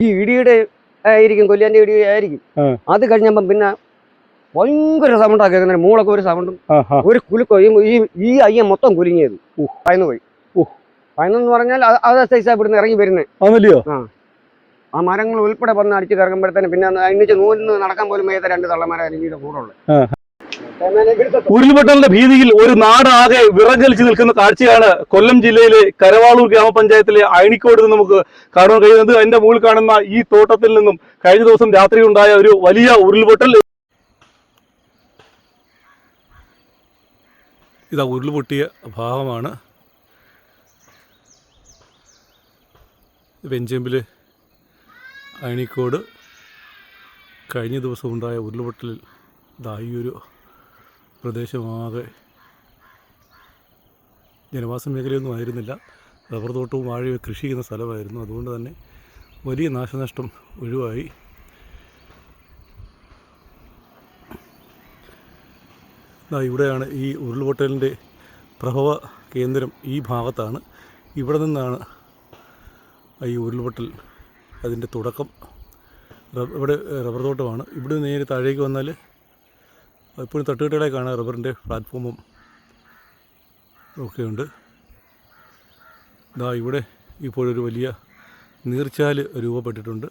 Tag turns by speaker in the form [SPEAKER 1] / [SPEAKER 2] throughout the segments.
[SPEAKER 1] ഈ ഇടിയുടെ ആയിരിക്കും കൊല്ലിയാന്റെ ഇടി ആയിരിക്കും. അത് കഴിഞ്ഞപ്പം പിന്നെ ഭയങ്കര സൗണ്ടാ കേൾക്കുന്നത് മൂളൊക്കെ ഒരു സൗണ്ടും
[SPEAKER 2] ആ ആ.
[SPEAKER 1] ഒരു കുലുക്കോ ഈ ഈ അയ്യ മൊത്തം കുലുങ്ങിയത്. പയന്നു പോയി. പയന്നെന്ന് പറഞ്ഞാൽ അത് സൈസാ ഇവിടുന്ന് ഇറങ്ങി വരുന്നത്
[SPEAKER 2] ആന്നല്ലയോ
[SPEAKER 1] ആ. മരങ്ങൾ ഉൾപ്പെടെ വന്ന് അടിച്ച് കറങ്ങുമ്പോഴത്തേന് പിന്നെ അതിനു നൂലിന്ന് നടക്കാൻ പോലും വയ്യാത്ത രണ്ട് തള്ളമാരെ ഇടിയുടെ കൂടുള്ളു
[SPEAKER 2] ആ. ഉരുൾപൊട്ടലിന്റെ ഭീതിയിൽ ഒരു നാടാകെ വിറങ്ങലിച്ച് നിൽക്കുന്ന കാഴ്ചയാണ് കൊല്ലം ജില്ലയിലെ കരവാളൂർ ഗ്രാമപഞ്ചായത്തിലെ അയണിക്കോട് നിന്ന് നമുക്ക് കാണാൻ കഴിയുന്നത്. അതിന്റെ മുകളിൽ കാണുന്ന ഈ തോട്ടത്തിൽ നിന്നും കഴിഞ്ഞ ദിവസം രാത്രി ഉണ്ടായ ഒരു വലിയ ഉരുൾപൊട്ടൽ. ഇതാ ഉരുൾപൊട്ടിയ ഭാഗമാണ്. വെഞ്ചേമ്പിൽ അയണിക്കോട് കഴിഞ്ഞ ദിവസം ഉണ്ടായ ഉരുൾപൊട്ടലിൽ ഇതാ ഈ ഒരു പ്രദേശമാകെ ജനവാസ മേഖലയൊന്നും ആയിരുന്നില്ല. റബ്ബർ തോട്ടവും വാഴയും കൃഷി ചെയ്യുന്ന സ്ഥലമായിരുന്നു. അതുകൊണ്ട് തന്നെ വലിയ നാശനഷ്ടം ഒഴിവായി. ഇവിടെയാണ് ഈ ഉരുൾപൊട്ടലിന്റെ പ്രഭവ കേന്ദ്രം ഈ ഭാഗത്താണ്. ഇവിടെ നിന്നാണ് ഈ ഉരുൾപൊട്ടൽ അതിന്റെ തുടക്കം. ഇവിടെ റബ്ബർ തോട്ടമാണ്. ഇവിടെ നേരെ താഴേക്ക് വന്നാൽ ഇപ്പോഴും തട്ടുകെട്ടുകളെ കാണാം. റബ്ബറിന്റെ പ്ലാറ്റ്ഫോമും ഒക്കെയുണ്ട് ഇതാ ഇവിടെ ഇപ്പോഴൊരു വലിയ നീർച്ചാൽ രൂപപ്പെട്ടിട്ടുണ്ട്.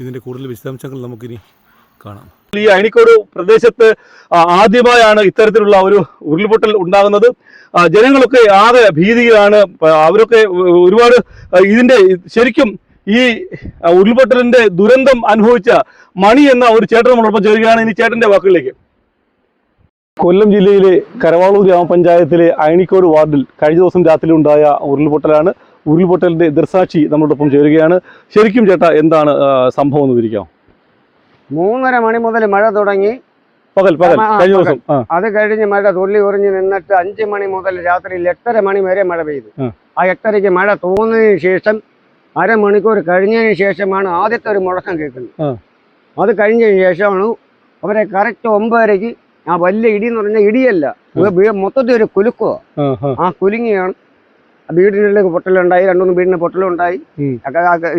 [SPEAKER 2] ഇതിന്റെ കൂടുതൽ വിശദാംശങ്ങൾ നമുക്കിനി കാണാം. ഈ അയണിക്കോട് പ്രദേശത്ത് ആദ്യമായാണ് ഇത്തരത്തിലുള്ള ഒരു ഉരുൾപൊട്ടൽ ഉണ്ടാകുന്നത്. ജനങ്ങളൊക്കെ ആകെ ഭീതിയിലാണ്. അവരൊക്കെ ഒരുപാട് ഇതിന്റെ ശരിക്കും ഈ ഉരുൾപൊട്ടലിന്റെ ദുരന്തം അനുഭവിച്ച മണി എന്ന ഒരു ചേട്ടൻ നമ്മളൊപ്പം ചേരുകയാണ്. ഇനി ചേട്ടന്റെ വാക്കുകളിലേക്ക്. കൊല്ലം ജില്ലയിലെ കരവാളൂർ ഗ്രാമപഞ്ചായത്തിലെ അയണിക്കോട് വാർഡിൽ കഴിഞ്ഞ ദിവസം രാത്രി ഉണ്ടായ ഉരുൾപൊട്ടലാണ്. ഉരുൾപൊട്ടലിന്റെ ദൃസാക്ഷി നമ്മളോടൊപ്പം ചേരുകയാണ്. ശരിക്കും ചേട്ടാ എന്താണ് സംഭവം എന്ന് വിവരിക്കാം?
[SPEAKER 1] മൂന്നര മണി മുതൽ മഴ തുടങ്ങി.
[SPEAKER 2] പകൽ പകൽ കഴിഞ്ഞ. ദിവസം.
[SPEAKER 1] അത് കഴിഞ്ഞ് മഴ തുള്ളി ഉറിഞ്ഞ് നിന്നിട്ട് അഞ്ച് മണി മുതൽ രാത്രി എട്ടര മണി വരെ മഴ പെയ്തു.
[SPEAKER 2] ആ.
[SPEAKER 1] ആ എട്ടരയ്ക്ക് മഴ തോന്നിയതിനു ശേഷം അരമണിക്കൂർ കഴിഞ്ഞതിന് ശേഷമാണ് ആദ്യത്തെ ഒരു മുഴക്കം കേൾക്കുന്നത്. അത് കഴിഞ്ഞതിന് ശേഷമാണ് അവരെ കറക്റ്റ് ഒമ്പതരയ്ക്ക് ആ വലിയ ഇടി എന്ന് പറഞ്ഞാൽ ഇടിയല്ല. മൊത്തത്തിൽ ഒരു കുലുക്കോ
[SPEAKER 2] ആ,
[SPEAKER 1] കുലുങ്ങിയാണ്. വീടിനുള്ളിൽ പൊട്ടലുണ്ടായി. രണ്ടുമൂന്ന് വീടിന് പൊട്ടലുണ്ടായി.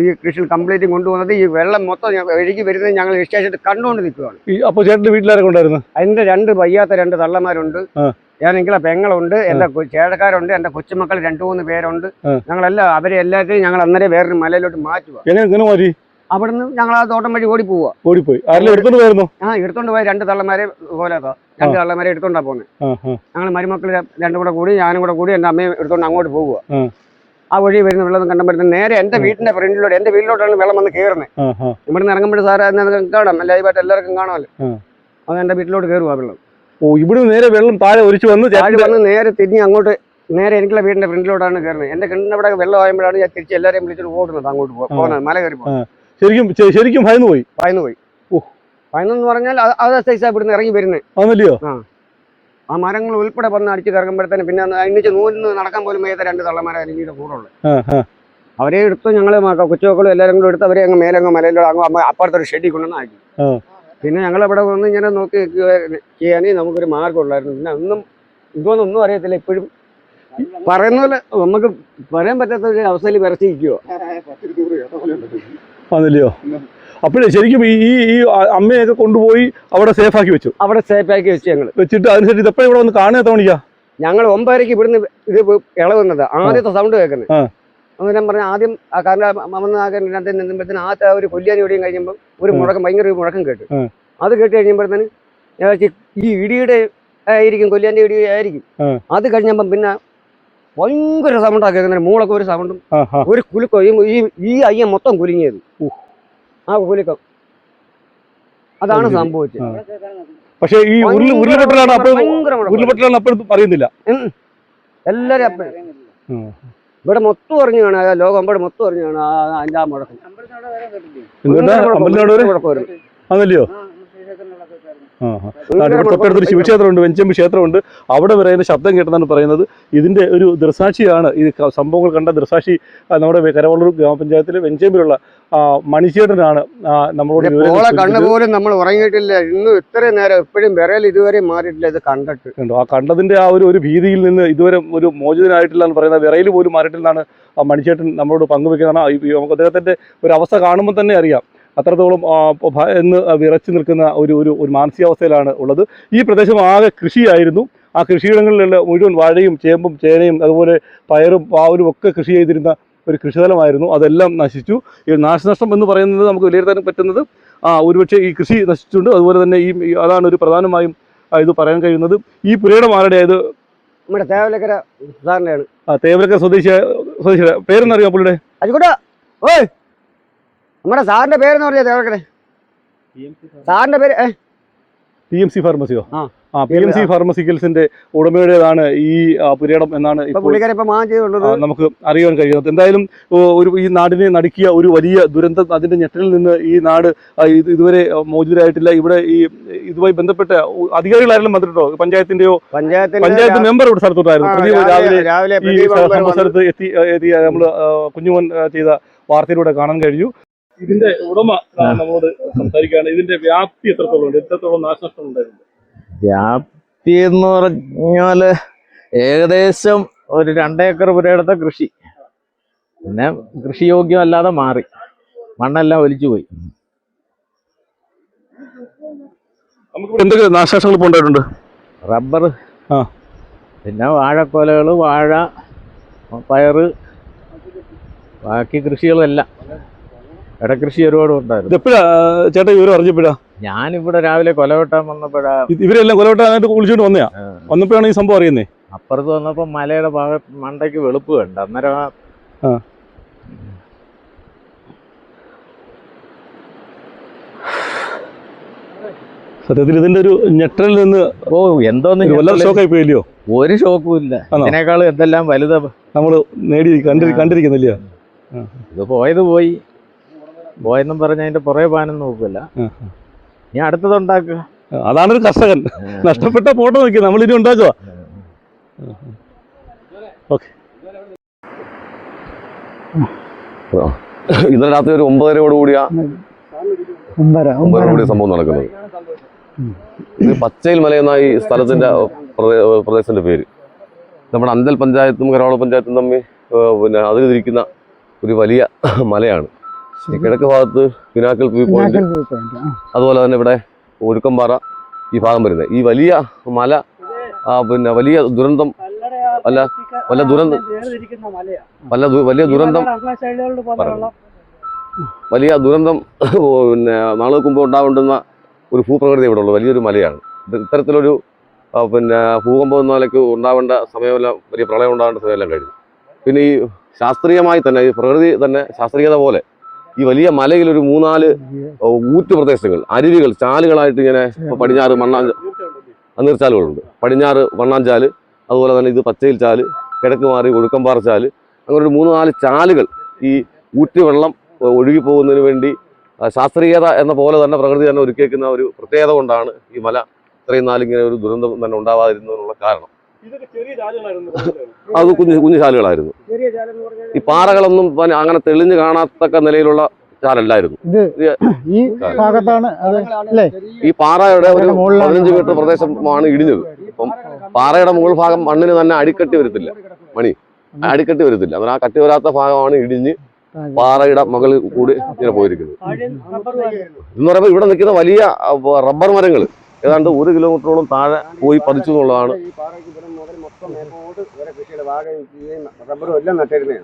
[SPEAKER 1] ഈ കൃഷി കംപ്ലീറ്റ് കൊണ്ടുവന്നത് ഈ വെള്ളം മൊത്തം ഒഴുകി വരുന്നത് ഞങ്ങൾ നിശ്ചയിച്ചിട്ട് കണ്ടുകൊണ്ട് നിൽക്കുകയാണ്
[SPEAKER 2] അപ്പോൾ ചേട്ടന്റെ വീട്ടിലാരൊക്കെ ഉണ്ടായിരുന്നു?
[SPEAKER 1] അതിന്റെ രണ്ട് വയ്യാത്ത രണ്ട് തള്ളമാരുണ്ട്. ഞാൻ നിങ്ങളെ പെങ്ങളുണ്ട് എന്റെ ചേഴക്കാരുണ്ട് എന്റെ കൊച്ചുമക്കൾ രണ്ടു മൂന്ന് പേരുണ്ട്. ഞങ്ങളെല്ലാം അവരെ എല്ലാത്തിനും ഞങ്ങൾ അന്നേരം വേറൊരു മലയിലോട്ട് മാറ്റുക
[SPEAKER 2] അവിടെ നിന്ന്
[SPEAKER 1] അവിടുന്ന് ഞങ്ങൾ ആ തോട്ടം വഴി ഓടി പോവാ
[SPEAKER 2] ഓടിപ്പോയി
[SPEAKER 1] ആ എടുത്തോണ്ട് പോയ രണ്ട് തള്ളമാരെ പോലെ രണ്ട് തള്ളമാരെ എടുത്തോണ്ടാ
[SPEAKER 2] പോന്നെ.
[SPEAKER 1] ഞങ്ങൾ മരുമക്കൾ രണ്ടും കൂടെ കൂടി ഞാനും കൂടെ കൂടി എന്റെ അമ്മയും എടുത്തോണ്ട് അങ്ങോട്ട് പോവുക
[SPEAKER 2] ആ.
[SPEAKER 1] വഴി വരുന്ന വെള്ളം കണ്ടപ്പോ നേരെ എന്റെ വീട്ടിന്റെ ഫ്രണ്ടിലോട്ട് എന്റെ വീട്ടിലോട്ടാണ് വെള്ളം വന്ന് കയറുന്നത്
[SPEAKER 2] ഇവിടെ നിന്ന്
[SPEAKER 1] ഇവിടുന്ന് ഇറങ്ങുമ്പോൾ സാറ് കാണാം. ലൈവായിട്ട് എല്ലാവർക്കും കാണാമല്ലോ. അത് എന്റെ വീട്ടിലോട്ട് കയറുക വെള്ളം.
[SPEAKER 2] ഓ ഇവിടെ നേരെ വെള്ളം താഴെ ഒഴിച്ചു വന്ന്
[SPEAKER 1] താഴെ വന്ന് നേരെ തിരിഞ്ഞ് അങ്ങോട്ട് നേരെ എനിക്കുള്ള വീടിന്റെ ഫ്രണ്ടിലോട്ടാണ് കയറുന്നത്. എന്റെ കിണറിന്റെ അവിടെ വെള്ളം ആയപ്പോഴാണ് ഞാൻ തിരിച്ച് എല്ലാവരെയും വിളിച്ചിട്ട് ഓടുന്നത് അങ്ങോട്ട് പോകുന്നത് മല കയറി
[SPEAKER 2] ശരിക്കും ശരിക്കും ഭയന്നു പോയി?
[SPEAKER 1] പായന്നു പോയി.
[SPEAKER 2] ഓ.
[SPEAKER 1] പായന്നെന്ന് പറഞ്ഞാൽ അത് സൈസ് ഇവിടുന്ന് ഇറങ്ങി വരുന്നത്.
[SPEAKER 2] ആന്നല്ലയോ
[SPEAKER 1] ആ. മരങ്ങൾ ഉൾപ്പെടെ വന്ന് അടിച്ച് കറങ്ങുമ്പോഴത്തേന് പിന്നെ അതിനിച്ച് നൂലിന്ന് നടക്കാൻ പോലും വയ്യാത്ത രണ്ട് തള്ളമാരെ അരിഞ്ഞിട്ട്
[SPEAKER 2] ആ ആ.
[SPEAKER 1] അവരെ എടുത്ത് ഞങ്ങൾ കൊച്ചുമക്കളും എല്ലാവരും കൂടെ എടുത്ത് അവരെ അങ്ങ് മേലങ്ങ് മലയിലോ അങ്ങ് അപ്പുറത്തൊരു ഷെഡി ഒരു ഷെഡിൽ കൊണ്ടുവന്ന് ആക്കി.
[SPEAKER 2] ആ.
[SPEAKER 1] പിന്നെ ഞങ്ങൾ അവിടെ വന്ന് ഇങ്ങനെ നോക്കി ചെയ്യാനേ നമുക്കൊരു മാർഗം ഉണ്ടായിരുന്നു പിന്നെ ഒന്നും ഇതൊന്നും അറിയത്തില്ല. ഇപ്പോഴും പറയുന്ന പോലെ നമുക്ക് പറയാൻ പറ്റാത്ത ഒരു അവസ്ഥയിൽ വിറച്ചിരിക്കുവോ.
[SPEAKER 2] അതല്ലയോ അപ്പോഴേ ശരിക്കും ഈ ഈ അമ്മയൊക്കെ കൊണ്ടുപോയി അവിടെ സേഫ് ആക്കി വെച്ചു.
[SPEAKER 1] അവിടെ സേഫ് ആക്കി വെച്ചു ഞങ്ങൾ
[SPEAKER 2] വെച്ചിട്ട് അതിനുശേഷം ഇതെപ്പോഴും ഇവിടെ വന്ന് കാണുക തോണിക്കാ
[SPEAKER 1] ഞങ്ങൾ ഒമ്പതരയ്ക്ക് ഇവിടുന്ന് ഇത് ഇളവുന്നത് ആദ്യത്തെ സൗണ്ട് കേൾക്കുന്നത് ഞാൻ പറഞ്ഞ ആദ്യം ആ കാരണം വന്ന് ആ അതിനകത്ത് നിന്നുമ്പോഴത്തേന് ആ ഒരു കൊല്ലിയാനി ഓടിയും കഴിയുമ്പോൾ ഒരു. മുഴക്കം ഭയങ്കര ഒരു മുഴക്കം കേട്ടു. അത് കേട്ട് വിചാരിച്ചു, ഈ ഇടിയുടെ ആയിരിക്കും കൊല്ലിയാന്റെ ഇടി ആയിരിക്കും. അത് കഴിഞ്ഞപ്പം പിന്നെ ഭയങ്കര സൗണ്ടാക്കി കേൾക്കുന്നത് മൂളൊക്കെ ഒരു സൗണ്ടും ഒരു കുലുക്കോ ഈ ഈ അയ്യ മൊത്തം കുലുങ്ങിയത്. ആ കുലുക്കം. അതാണ് സംഭവിച്ചത്.
[SPEAKER 2] പക്ഷേ ഈ ഉരുൾ ഉരുൾപൊട്ടലാണ്. ഉരുൾപൊട്ടലാണ് അപ്പോഴും അറിയുന്നില്ല
[SPEAKER 1] എല്ലാരും അപ്പം. ഇവിടെ മൊത്തം അറിഞ്ഞു കാണാം ലോകം ഇവിടെ മൊത്തം അറിഞ്ഞു കാണാം ആ അഞ്ചാം മുടക്കം
[SPEAKER 2] എന്നിട്ട് തൊട്ടടുത്തൊരു ശിവക്ഷേത്രമുണ്ട് വെഞ്ചമ്പ് ക്ഷേത്രമുണ്ട്. അവിടെ വരെ അതിന്റെ ശബ്ദം കേട്ടെന്നാണ് പറയുന്നത്. ഇതിന്റെ ഒരു ദൃസാക്ഷിയാണ് ഈ സംഭവങ്ങൾ കണ്ട ദൃസാക്ഷി നമ്മുടെ കരവള്ളൂർ ഗ്രാമപഞ്ചായത്തിലെ വെഞ്ചേമ്പിലുള്ള മണിശേട്ടനാണ് മണിച്ചേട്ടനാണ് നമ്മളോട്
[SPEAKER 1] കണ്ണ് പോലും നമ്മൾ ഉറങ്ങിയിട്ടില്ല. ഇന്നും ഇത്രയും നേരം എപ്പോഴും വിരൽ ഇതുവരെ മാറിയിട്ടില്ല ഇത് കണ്ടിട്ട്.
[SPEAKER 2] കണ്ടു? ആ കണ്ടതിന്റെ ആ ഒരു ഒരു ഭീതിയിൽ നിന്ന് ഇതുവരെ ഒരു മോചിതനായിട്ടില്ല എന്ന് പറയുന്ന വിറയിൽ പോലും മാറിയിട്ടില്ലെന്നാണ് ആ മണിച്ചേട്ടൻ നമ്മളോട് പങ്കുവെക്കുന്നതാണ്. അദ്ദേഹത്തിന്റെ നമുക്ക് അദ്ദേഹത്തിന്റെ ഒരു അവസ്ഥ കാണുമ്പോൾ തന്നെ അറിയാം. അത്രത്തോളം എന്ന് വിറച്ചു നിൽക്കുന്ന ഒരു ഒരു ഒരു മാനസികാവസ്ഥയിലാണ് ഉള്ളത്. ഈ പ്രദേശം ആകെ കൃഷിയായിരുന്നു. ആ കൃഷിയിടങ്ങളിലുള്ള മുഴുവൻ വാഴയും ചേമ്പും ചേനയും അതുപോലെ പയറും പാവലും ഒക്കെ കൃഷി ചെയ്തിരുന്ന ഒരു കൃഷിതലമായിരുന്നു അതെല്ലാം നശിച്ചു. ഈ നാശനഷ്ടം എന്ന് പറയുന്നത് നമുക്ക് വിലയിരുത്താൻ പറ്റുന്നത് ആ ഒരുപക്ഷെ ഈ കൃഷി നശിച്ചിട്ടുണ്ട്. അതുപോലെ തന്നെ ഈ അതാണ് ഒരു പ്രധാനമായും ഇത് പറയാൻ കഴിയുന്നത്. ഈ പുരയിടം ആയത്?
[SPEAKER 1] നമ്മുടെ തേവലക്കര സാറിന്റെയാണ്
[SPEAKER 2] ആ, തേവലക്കര സ്വദേശി സ്വദേശിയുടെ പേരെന്നറിയാം പുള്ളിയുടെ?
[SPEAKER 1] നമ്മുടെ സാറിന്റെ പേരെന്ന് പറഞ്ഞാൽ കേൾക്കണേ സാറിന്റെ പേര്
[SPEAKER 2] പി എം സി ഫാർമസിയോ
[SPEAKER 1] ആ.
[SPEAKER 2] പി എം സി ഫാർമസിക്കൽസിന്റെ ഉടമയുടേതാണ് ഈ പുരേടം എന്നാണ് നമുക്ക് അറിയാൻ കഴിയുന്നത്. എന്തായാലും ഒരു ഈ നാടിനെ നടുക്കിയ ഒരു വലിയ ദുരന്തം അതിന്റെ ഞെട്ടലിൽ നിന്ന് ഈ നാട് ഇതുവരെ മോചിതരായിട്ടില്ല. ഇവിടെ ഈ ഇതുമായി ബന്ധപ്പെട്ട അധികാരികളാരെങ്കിലും വന്നിട്ടുണ്ടോ? പഞ്ചായത്തിന്റെയോ
[SPEAKER 1] പഞ്ചായത്തിന്റെ
[SPEAKER 2] പഞ്ചായത്ത് മെമ്പർ ഇവിടെ സ്ഥലത്തോട്ടായിരുന്നു. രാവിലെ ഈ. സ്ഥലത്ത് എത്തി എത്തി നമ്മൾ കുഞ്ഞുമോൻ ചെയ്ത വാർത്തയിലൂടെ കാണാൻ കഴിഞ്ഞു. ഇതിന്റെ ഉടമ നമ്മളോട് സംസാരിക്കുകയാണ്. ഇതിന്റെ വ്യാപ്തി എത്രത്തോളം ഉണ്ട്? എത്രത്തോളം നാശനഷ്ടം ഉണ്ടായിരുന്നു
[SPEAKER 3] വ്യാപ്തി എന്ന് പറഞ്ഞാൽ ഏകദേശം ഒരു രണ്ടേക്കർ പുരയിടത്തെ കൃഷി. പിന്നെ കൃഷിയോഗ്യമല്ലാതെ മാറി. മണ്ണെല്ലാം ഒലിച്ചു പോയി.
[SPEAKER 2] നമുക്ക് എന്തൊക്കെ നാശനഷ്ടങ്ങൾ ഇപ്പോൾ ഉണ്ടായിട്ടുണ്ട്?
[SPEAKER 3] റബ്ബർ
[SPEAKER 2] ആ.
[SPEAKER 3] പിന്നെ വാഴക്കൊലകൾ വാഴ പയറ് ബാക്കി കൃഷികളെല്ലാം ഇടകൃഷി ഒരുപാട് ഉണ്ടായിരുന്നു.
[SPEAKER 2] എപ്പോഴാ ചേട്ടാ ഇവരും അറിഞ്ഞപ്പോഴാ
[SPEAKER 3] ഞാനിവിടെ രാവിലെ കൊലവെട്ടാൻ വന്നപ്പോഴാ
[SPEAKER 2] ഇവരെല്ലാം കൊലവെട്ടാനായിട്ട് വിളിച്ചോണ്ട് വന്നയാ. വന്നപ്പോഴാണ് ഈ സംഭവം അറിയുന്നേ?
[SPEAKER 3] അപ്പുറത്ത് വന്നപ്പോ മലയുടെ ഭാഗ മണ്ടയ്ക്ക് വെളുപ്പ് കണ്ട. അന്നേരം.
[SPEAKER 2] സത്യത്തിൽ ഇതിന്റെ ഒരു ഞെട്ടലിൽ നിന്ന്
[SPEAKER 3] ഓ എന്തോന്ന്.
[SPEAKER 2] ഷോക്കായി പോയില്ലയോ?
[SPEAKER 3] ഒരു ഷോക്കും ഇല്ല. അതിനേക്കാളും എന്തെല്ലാം വലുതാ
[SPEAKER 2] നമ്മൾ നേടി കണ്ടിരിക്കുന്നില്ല
[SPEAKER 3] ഇത് പോയത് പോയി. പോയെന്നും പറഞ്ഞ അതിന്റെ പുറകെ പോകാനും നോക്കില്ല
[SPEAKER 2] ഞാൻ
[SPEAKER 3] അടുത്തത് അടുത്തതുണ്ടാക്കുക
[SPEAKER 2] അതാണ് ഒരു കർഷകൻ. നഷ്ടപ്പെട്ട ഫോട്ടോ നോക്കി നമ്മൾ ഇനി ഉണ്ടാക്കുക
[SPEAKER 4] ഇന്നലെ രാത്രി ഒരു ഒമ്പതരയോട് കൂടിയാ ഒമ്പതരോടുകൂടിയ കൂടിയ സംഭവം നടക്കുന്നത്. ഇത് പച്ചയിൽ മല എന്ന ഈ സ്ഥലത്തിന്റെ പ്രദേശത്തിന്റെ പേര്. നമ്മുടെ അന്തൽ പഞ്ചായത്തും കരവാള പഞ്ചായത്തും തമ്മിൽ പിന്നെ അതിൽ തിരിക്കുന്ന ഒരു വലിയ മലയാണ്. കിഴക്ക് ഭാഗത്ത് പിനാക്കൽ വ്യൂ പോയിന്റ് അതുപോലെ തന്നെ ഇവിടെ ഒഴുക്കമ്പാറ ഈ ഭാഗം വരുന്നത്. ഈ വലിയ മല പിന്നെ വലിയ ദുരന്തം അല്ല വല്ല ദുരന്തം വല്ല വലിയ ദുരന്തം വലിയ ദുരന്തം പിന്നെ നാളുകൾക്ക് മുമ്പ് ഉണ്ടാവേണ്ടുന്ന ഒരു ഭൂപ്രകൃതി ഇവിടെ ഉള്ളു. വലിയൊരു മലയാണ്. ഇത് ഇത്തരത്തിലൊരു പിന്നെ ഭൂകമ്പം എന്ന നിലയ്ക്ക് ഉണ്ടാവേണ്ട സമയമെല്ലാം വലിയ പ്രളയം ഉണ്ടാവേണ്ട സമയമെല്ലാം കഴിഞ്ഞു. പിന്നെ ഈ ശാസ്ത്രീയമായി തന്നെ ഈ പ്രകൃതി തന്നെ ശാസ്ത്രീയത പോലെ ഈ വലിയ മലയിൽ ഒരു മൂന്നാൽ ഊറ്റ് പ്രദേശങ്ങൾ അരുവികൾ ചാലുകളായിട്ട് ഇങ്ങനെ പടിഞ്ഞാറ് മണ്ണാഞ്ചാൽ നീർച്ചാലുകളുണ്ട്. പടിഞ്ഞാറ് വണ്ണാഞ്ചാൽ അതുപോലെ തന്നെ ഇത് പച്ചയിൽ ചാൽ കിടക്ക് മാറി ഒഴുക്കമ്പാറ ചാൽ അങ്ങനെ ഒരു മൂന്ന് നാല് ചാലുകൾ ഈ ഊറ്റ് വെള്ളം ഒഴുകി പോകുന്നതിന് വേണ്ടി ശാസ്ത്രീയത എന്ന പോലെ തന്നെ പ്രകൃതി തന്നെ ഒരുക്കിയേക്കുന്ന ഒരു പ്രത്യേകത കൊണ്ടാണ് ഈ മല ഇത്രയും നാളിങ്ങനെ ഒരു ദുരന്തം തന്നെ ഉണ്ടാവാതിരുന്നതിനുള്ള കാരണം. അത് കുഞ്ഞു കുഞ്ഞു ചാലുകളായിരുന്നു ഈ പാറകളൊന്നും അങ്ങനെ തെളിഞ്ഞു കാണാത്തക്ക നിലയിലുള്ള ചാലല്ലായിരുന്നു
[SPEAKER 5] ഈ ഭാഗത്താണ് അല്ലേ?
[SPEAKER 4] ഈ പാറയുടെ ഒരു പതിനഞ്ച് മീറ്റർ പ്രദേശമാണ് ഇടിഞ്ഞത്. അപ്പം പാറയുടെ മുകൾ ഭാഗം മണ്ണിന് തന്നെ അടിക്കട്ടി വരത്തില്ല. മണി അടിക്കട്ടി വരത്തില്ല. അങ്ങനെ ആ കട്ടി വരാത്ത ഭാഗമാണ് ഇടിഞ്ഞ് പാറയുടെ മുകളിൽ കൂടി ഇങ്ങനെ പോയിരിക്കുന്നത്. എന്ന് പറയുമ്പോൾ ഇവിടെ നിൽക്കുന്ന വലിയ റബ്ബർ മരങ്ങൾ ഏതാണ്ട് ഒരു കിലോമീറ്ററോളം താഴെ പോയി പതിച്ചു എന്നുള്ളതാണ്
[SPEAKER 1] മുതൽ വരെ കൃഷിയുടെ വാഴയും റബ്ബറും എല്ലാം നട്ടിരുന്നേ